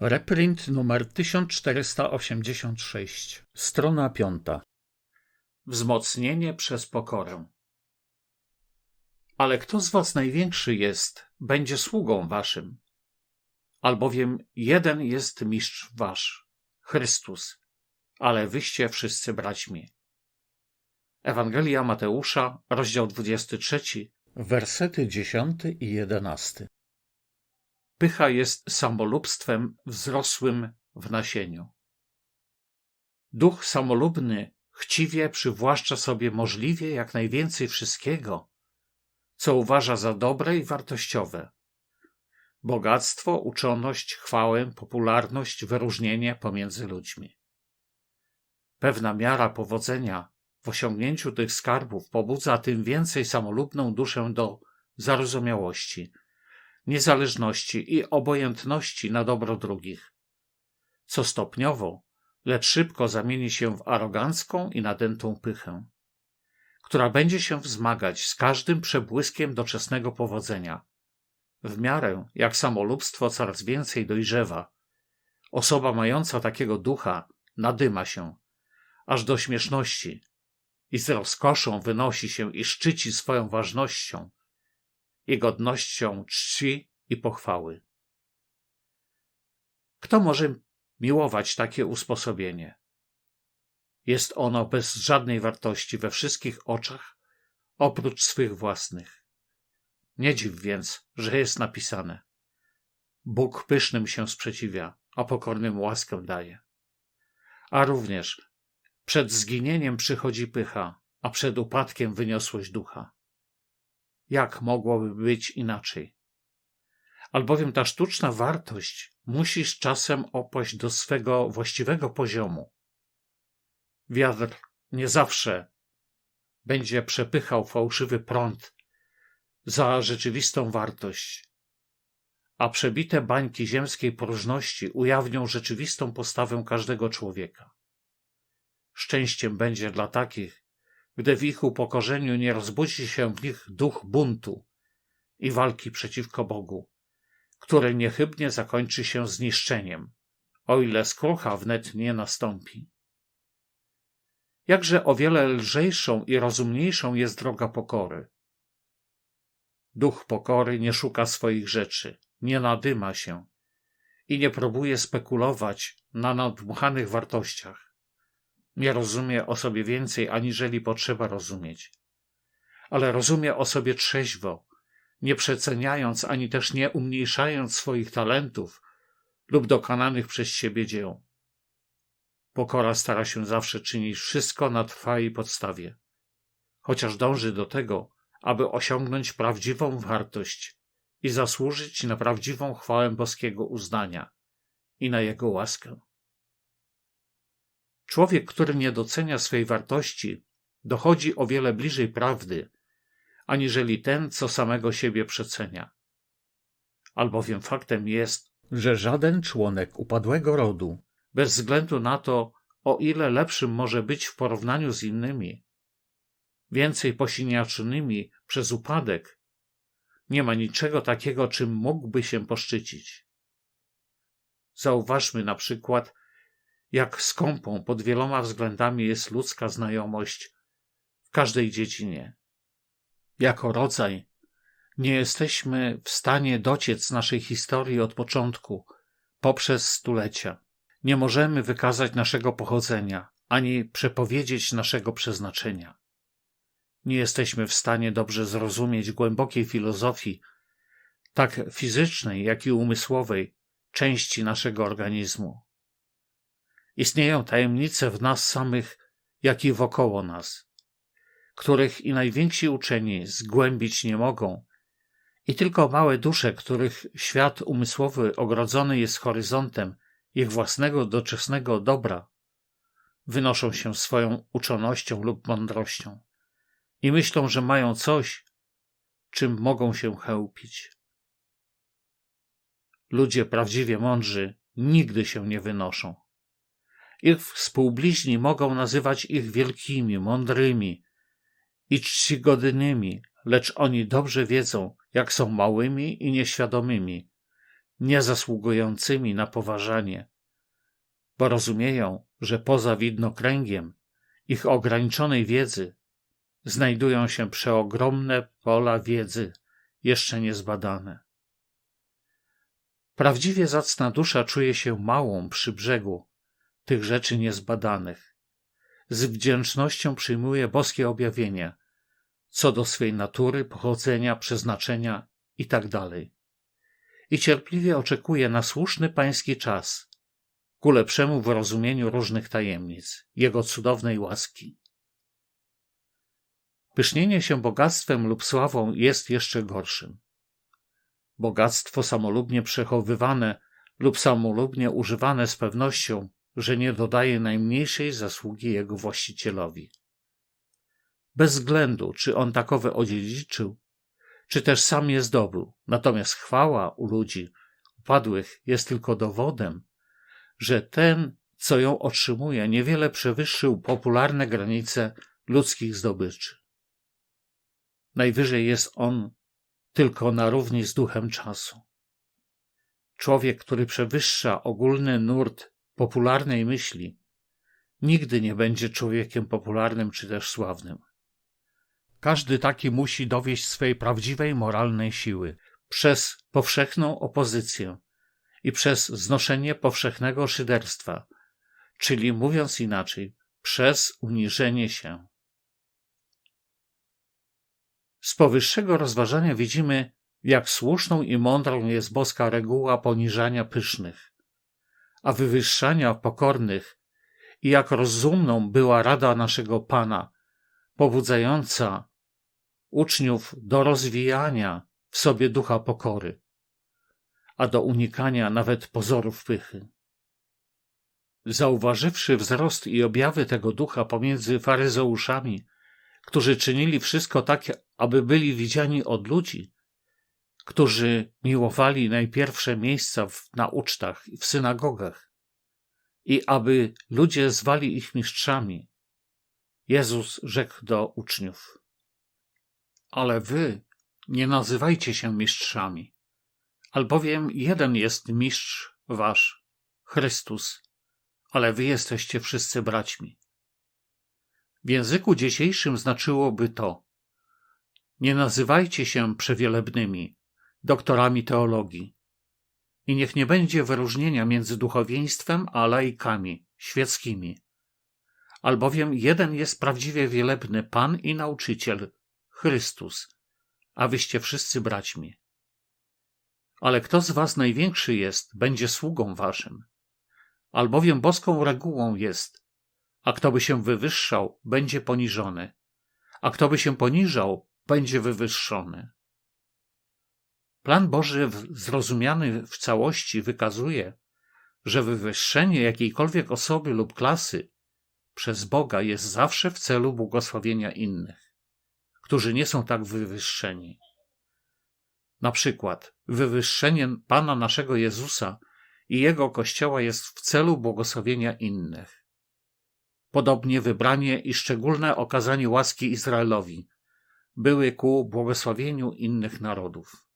Reprint numer 1486, strona 5. Wzmocnienie przez pokorę. Ale kto z was największy jest, będzie sługą waszym. Albowiem jeden jest mistrz wasz, Chrystus, ale wyście wszyscy braćmi. Ewangelia Mateusza, rozdział 23, wersety 10 i 11. Pycha jest samolubstwem wzrosłym w nasieniu. Duch samolubny chciwie przywłaszcza sobie możliwie jak najwięcej wszystkiego, co uważa za dobre i wartościowe. Bogactwo, uczoność, chwałę, popularność, wyróżnienie pomiędzy ludźmi. Pewna miara powodzenia w osiągnięciu tych skarbów pobudza tym więcej samolubną duszę do zarozumiałości – niezależności i obojętności na dobro drugich, co stopniowo, lecz szybko zamieni się w arogancką i nadętą pychę, która będzie się wzmagać z każdym przebłyskiem doczesnego powodzenia. W miarę jak samolubstwo coraz więcej dojrzewa, osoba mająca takiego ducha nadyma się, aż do śmieszności i z rozkoszą wynosi się i szczyci swoją ważnością, i godnością czci i pochwały. Kto może miłować takie usposobienie? Jest ono bez żadnej wartości we wszystkich oczach, oprócz swych własnych. Nie dziw więc, że jest napisane: Bóg pysznym się sprzeciwia, a pokornym łaskę daje. A również przed zginieniem przychodzi pycha, a przed upadkiem wyniosłość ducha. Jak mogłoby być inaczej? Albowiem ta sztuczna wartość musi z czasem opaść do swego właściwego poziomu. Wiatr nie zawsze będzie przepychał fałszywy prąd za rzeczywistą wartość, a przebite bańki ziemskiej próżności ujawnią rzeczywistą postawę każdego człowieka. Szczęściem będzie dla takich, gdy w ich upokorzeniu nie rozbudzi się w nich duch buntu i walki przeciwko Bogu, który niechybnie zakończy się zniszczeniem, o ile skrucha wnet nie nastąpi. Jakże o wiele lżejszą i rozumniejszą jest droga pokory. Duch pokory nie szuka swoich rzeczy, nie nadyma się i nie próbuje spekulować na nadmuchanych wartościach nie rozumie o sobie więcej, aniżeli potrzeba rozumieć. Ale rozumie o sobie trzeźwo, nie przeceniając ani też nie umniejszając swoich talentów lub dokonanych przez siebie dzieł. Pokora stara się zawsze czynić wszystko na trwałej podstawie, chociaż dąży do tego, aby osiągnąć prawdziwą wartość i zasłużyć na prawdziwą chwałę boskiego uznania i na jego łaskę. Człowiek, który nie docenia swej wartości, dochodzi o wiele bliżej prawdy, aniżeli ten, co samego siebie przecenia. Albowiem faktem jest, że żaden członek upadłego rodu, bez względu na to, o ile lepszym może być w porównaniu z innymi, więcej posiniaczonymi przez upadek, nie ma niczego takiego, czym mógłby się poszczycić. Zauważmy na przykład jak skąpą pod wieloma względami jest ludzka znajomość w każdej dziedzinie. Jako rodzaj nie jesteśmy w stanie dociec naszej historii od początku, poprzez stulecia. Nie możemy wykazać naszego pochodzenia, ani przepowiedzieć naszego przeznaczenia. Nie jesteśmy w stanie dobrze zrozumieć głębokiej filozofii, tak fizycznej, jak i umysłowej, części naszego organizmu. Istnieją tajemnice w nas samych, jak i wokoło nas, których i najwięksi uczeni zgłębić nie mogą, i tylko małe dusze, których świat umysłowy ogrodzony jest horyzontem ich własnego doczesnego dobra, wynoszą się swoją uczonością lub mądrością i myślą, że mają coś, czym mogą się chełpić. Ludzie prawdziwie mądrzy nigdy się nie wynoszą. Ich współbliźni mogą nazywać ich wielkimi, mądrymi i czcigodnymi, lecz oni dobrze wiedzą, jak są małymi i nieświadomymi, niezasługującymi na poważanie, bo rozumieją, że poza widnokręgiem ich ograniczonej wiedzy znajdują się przeogromne pola wiedzy jeszcze niezbadane. Prawdziwie zacna dusza czuje się małą przy brzegu tych rzeczy niezbadanych. Z wdzięcznością przyjmuje boskie objawienia co do swej natury, pochodzenia, przeznaczenia itd. Tak I cierpliwie oczekuje na słuszny pański czas ku lepszemu wyrozumieniu różnych tajemnic Jego cudownej łaski. Pysznienie się bogactwem lub sławą jest jeszcze gorszym. Bogactwo samolubnie przechowywane lub samolubnie używane z pewnością, że nie dodaje najmniejszej zasługi jego właścicielowi. Bez względu, czy on takowe odziedziczył, czy też sam je zdobył. Natomiast chwała u ludzi upadłych jest tylko dowodem, że ten, co ją otrzymuje, niewiele przewyższył popularne granice ludzkich zdobyczy. Najwyżej jest on tylko na równi z duchem czasu. Człowiek, który przewyższa ogólny nurt popularnej myśli, nigdy nie będzie człowiekiem popularnym czy też sławnym. Każdy taki musi dowieść swej prawdziwej moralnej siły przez powszechną opozycję i przez znoszenie powszechnego szyderstwa, czyli mówiąc inaczej, przez uniżenie się. Z powyższego rozważania widzimy, jak słuszną i mądrą jest boska reguła poniżania pysznych, a wywyższania pokornych i jak rozumną była rada naszego Pana, pobudzająca uczniów do rozwijania w sobie ducha pokory, a do unikania nawet pozorów pychy. Zauważywszy wzrost i objawy tego ducha pomiędzy faryzeuszami, którzy czynili wszystko tak, aby byli widziani od ludzi, którzy miłowali najpierwsze miejsca w, na ucztach i w synagogach i aby ludzie zwali ich mistrzami, Jezus rzekł do uczniów: Ale wy nie nazywajcie się mistrzami, albowiem jeden jest mistrz wasz, Chrystus, ale wy jesteście wszyscy braćmi. W języku dzisiejszym znaczyłoby to: Nie nazywajcie się przewielebnymi, doktorami teologii. I niech nie będzie wyróżnienia między duchowieństwem a laikami, świeckimi. Albowiem jeden jest prawdziwie wielebny Pan i nauczyciel, Chrystus, a wyście wszyscy braćmi. Ale kto z was największy jest, będzie sługą waszym. Albowiem boską regułą jest, a kto by się wywyższał, będzie poniżony, a kto by się poniżał, będzie wywyższony. Plan Boży zrozumiany w całości wykazuje, że wywyższenie jakiejkolwiek osoby lub klasy przez Boga jest zawsze w celu błogosławienia innych, którzy nie są tak wywyższeni. Na przykład wywyższenie Pana naszego Jezusa i Jego Kościoła jest w celu błogosławienia innych. Podobnie wybranie i szczególne okazanie łaski Izraelowi były ku błogosławieniu innych narodów.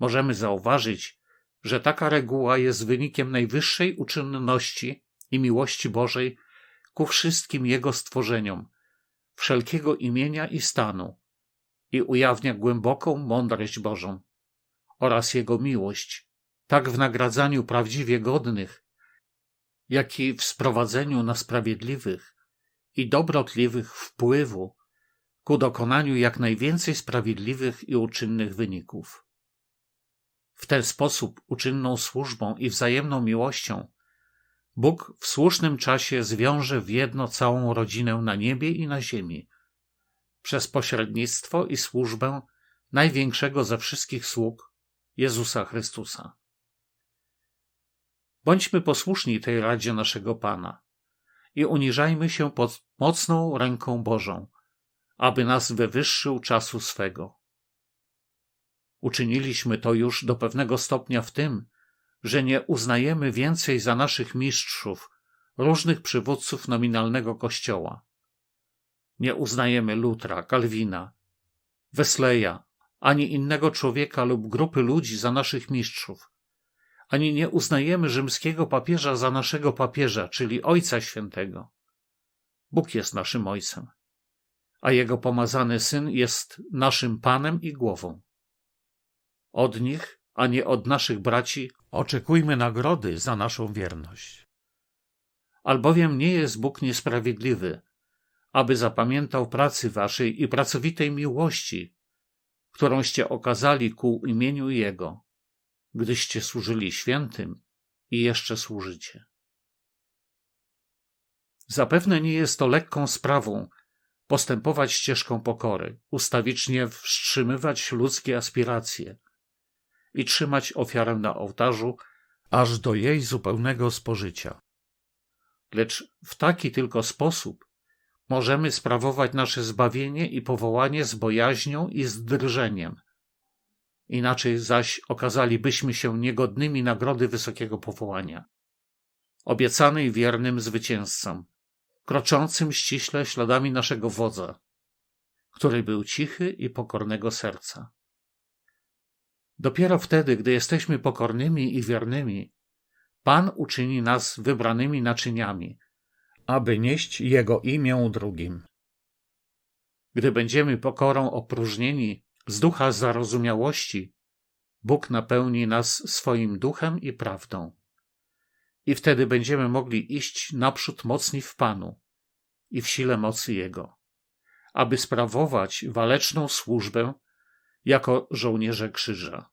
Możemy zauważyć, że taka reguła jest wynikiem najwyższej uczynności i miłości Bożej ku wszystkim Jego stworzeniom, wszelkiego imienia i stanu i ujawnia głęboką mądrość Bożą oraz Jego miłość, tak w nagradzaniu prawdziwie godnych, jak i w sprowadzeniu na sprawiedliwych i dobrotliwych wpływu ku dokonaniu jak najwięcej sprawiedliwych i uczynnych wyników. W ten sposób uczynną służbą i wzajemną miłością Bóg w słusznym czasie zwiąże w jedno całą rodzinę na niebie i na ziemi, przez pośrednictwo i służbę największego ze wszystkich sług, Jezusa Chrystusa. Bądźmy posłuszni tej radzie naszego Pana i uniżajmy się pod mocną ręką Bożą, aby nas wywyższył czasu swego. Uczyniliśmy to już do pewnego stopnia w tym, że nie uznajemy więcej za naszych mistrzów różnych przywódców nominalnego Kościoła. Nie uznajemy Lutra, Kalwina, Wesleya, ani innego człowieka lub grupy ludzi za naszych mistrzów, ani nie uznajemy rzymskiego papieża za naszego papieża, czyli Ojca Świętego. Bóg jest naszym Ojcem, a Jego pomazany Syn jest naszym Panem i głową. Od nich, a nie od naszych braci, oczekujmy nagrody za naszą wierność. Albowiem nie jest Bóg niesprawiedliwy, aby zapamiętał pracy waszej i pracowitej miłości, którąście okazali ku imieniu Jego, gdyście służyli świętym i jeszcze służycie. Zapewne nie jest to lekką sprawą postępować ścieżką pokory, ustawicznie wstrzymywać ludzkie aspiracje i trzymać ofiarę na ołtarzu aż do jej zupełnego spożycia. Lecz w taki tylko sposób możemy sprawować nasze zbawienie i powołanie z bojaźnią i z drżeniem. Inaczej zaś okazalibyśmy się niegodnymi nagrody wysokiego powołania, obiecanej wiernym zwycięzcom, kroczącym ściśle śladami naszego wodza, który był cichy i pokornego serca. Dopiero wtedy, gdy jesteśmy pokornymi i wiernymi, Pan uczyni nas wybranymi naczyniami, aby nieść Jego imię drugim. Gdy będziemy pokorą opróżnieni z ducha zarozumiałości, Bóg napełni nas swoim duchem i prawdą. I wtedy będziemy mogli iść naprzód mocni w Panu i w sile mocy Jego, aby sprawować waleczną służbę jako żołnierze krzyża.